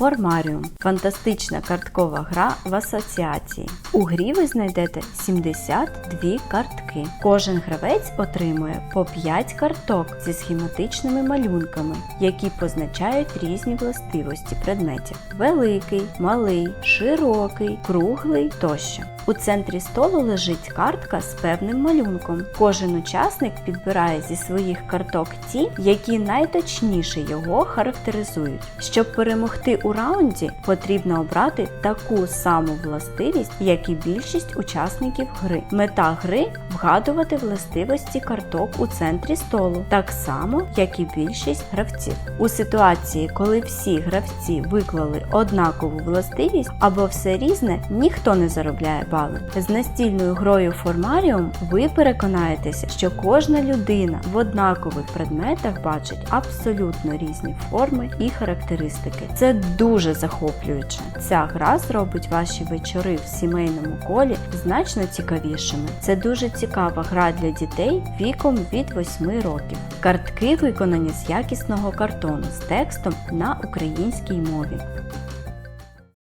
Формаріум фантастична карткова гра в асоціації. У грі ви знайдете 72 картки. Кожен гравець отримує по 5 карток зі схематичними малюнками, які позначають різні властивості предметів: великий, малий, широкий, круглий тощо. У центрі столу лежить картка з певним малюнком. Кожен учасник підбирає зі своїх карток ті, які найточніше його характеризують. Щоб перемогти у раунді, потрібно обрати таку саму властивість, як і більшість учасників гри. Мета гри вгадувати властивості карток у центрі столу, так само, як і більшість гравців. У ситуації, коли всі гравці виклали однакову властивість або все різне, ніхто не заробляє бали. З настільною грою Формаріум ви переконаєтеся, що кожна людина в однакових предметах бачить абсолютно різні форми і характеристики. Це дуже захоплююче. Ця гра зробить ваші вечори в сімейному колі значно цікавішими. Це дуже цікава гра для дітей віком від 8 років. Картки виконані з якісного картону з текстом на українській мові.